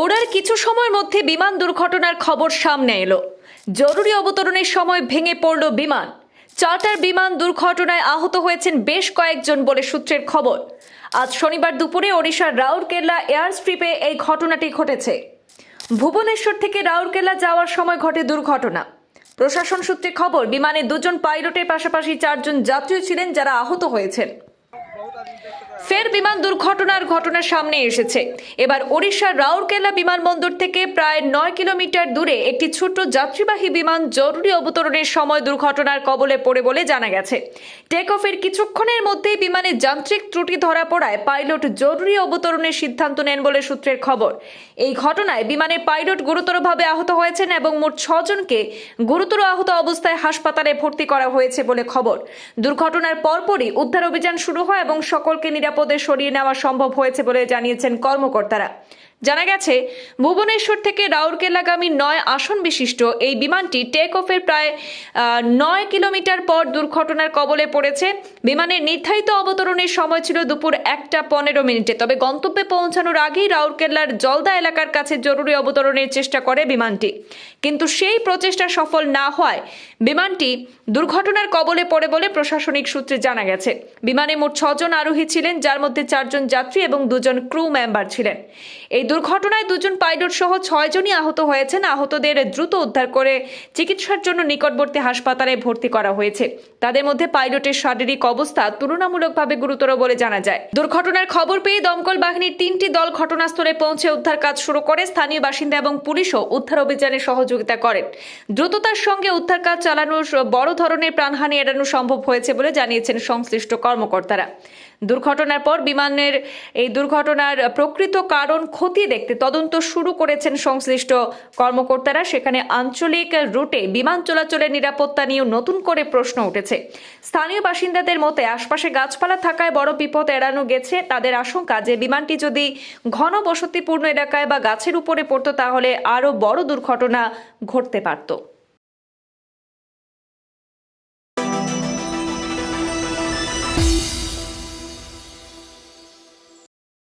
ওড়ার কিছু সময়ের মধ্যে বিমান দুর্ঘটনার খবর সামনে এলো। জরুরি অবতরণের সময় ভেঙে পড়ল বিমান। চার্টার বিমান দুর্ঘটনায় আহত হয়েছেন বেশ কয়েকজন বলে সূত্রের খবর। আজ শনিবার দুপুরে ওড়িশার রাউরকেল্লা এয়ার স্ট্রিপে এই ঘটনাটি ঘটেছে। ভুবনেশ্বর থেকে রাউরকেল্লা যাওয়ার সময় ঘটে দুর্ঘটনা। প্রশাসন সূত্রে খবর, বিমানে দুজন পাইলটের পাশাপাশি চারজন যাত্রী ছিলেন যারা আহত হয়েছেন। ফের বিমান দুর্ঘটনার ঘটনা সামনে এসেছে। এবার ওড়িশার রাউরকেলা বিমানবন্দর থেকে প্রায় নয় কিলোমিটার দূরে একটি ছোট্ট যাত্রীবাহী বিমান জরুরি অবতরণের সময় দুর্ঘটনার কবলে পড়ে বলে জানা গেছে। টেক অফের কিছুক্ষণের মধ্যেই বিমানে যান্ত্রিক ত্রুটি ধরা পড়ায় পাইলট জরুরি অবতরণের সিদ্ধান্ত নেন বলে সূত্রের খবর। এই ঘটনায় বিমানের পাইলট গুরুতরভাবে আহত হয়েছেন এবং মোট ছজনকে গুরুতর আহত অবস্থায় হাসপাতালে ভর্তি করা হয়েছে বলে খবর। দুর্ঘটনার পরপরই উদ্ধার অভিযান শুরু হয় এবং সকলকে নিরাপদে সরিয়ে নেওয়া সম্ভব হয়েছে বলে জানিয়েছেন কর্মকর্তারা। জানা গেছে, ভুবনেশ্বর থেকে রাউরকেলাগামী নয় আসন বিশিষ্ট এই বিমানটি টেক অফের প্রায় নয় কিলোমিটার পর দুর্ঘটনার কবলে পড়েছে। বিমানের নির্ধারিত অবতরণের সময় ছিল দুপুর একটা পনেরো মিনিটে। তবে গন্তব্যে পৌঁছানোর আগেই রাউরকেল্লার জলদা এলাকার কাছে জরুরি অবতরণের চেষ্টা করে বিমানটি। কিন্তু সেই প্রচেষ্টা সফল না হওয়ায় বিমানটি দুর্ঘটনার কবলে পড়ে বলে প্রশাসনিক সূত্রে জানা গেছে। বিমানে মোট ছজন আরোহী ছিলেন, যার মধ্যে চারজন যাত্রী এবং দুজন ক্রু মেম্বার ছিলেন। এই দুর্ঘটনায় দুজন পাইলট সহ ছয়জনই আহত হয়েছেন। আহতদের দ্রুত উদ্ধার করে চিকিৎসার জন্য নিকটবর্তী হাসপাতালে ভর্তি করা হয়েছে। তাদের মধ্যে পাইলটের শারীরিক অবস্থা তুলনামূলকভাবে গুরুতর বলে জানা যায়। দুর্ঘটনার খবর পেয়ে দমকল বাহিনীর তিনটি দল ঘটনাস্থলে পৌঁছে উদ্ধার কাজ শুরু করে। স্থানীয় বাসিন্দা এবং পুলিশও উদ্ধার অভিযানে সহযোগিতা করেন। দ্রুততার সঙ্গে উদ্ধার কাজ চালানোর বড় ধরনের প্রাণহানি এড়ানো সম্ভব হয়েছে বলে জানিয়েছেন সংশ্লিষ্ট কর্মকর্তারা। দুর্ঘটনার পর বিমানের এই দুর্ঘটনার প্রকৃত কারণ খতিয়ে দেখতে তদন্ত শুরু করেছেন সংশ্লিষ্ট কর্মকর্তারা। সেখানে আঞ্চলিক রুটে বিমান চলাচলের নিরাপত্তা নিয়েও নতুন করে প্রশ্ন উঠেছে। স্থানীয় বাসিন্দাদের মতে, আশপাশে গাছপালা থাকায় বড় বিপদ এড়ানো গেছে। তাদের আশঙ্কা যে বিমানটি যদি ঘন বসতিপূর্ণ এলাকায় বা গাছের উপরে পড়তো, তাহলে আরও বড় দুর্ঘটনা ঘটতে পারত।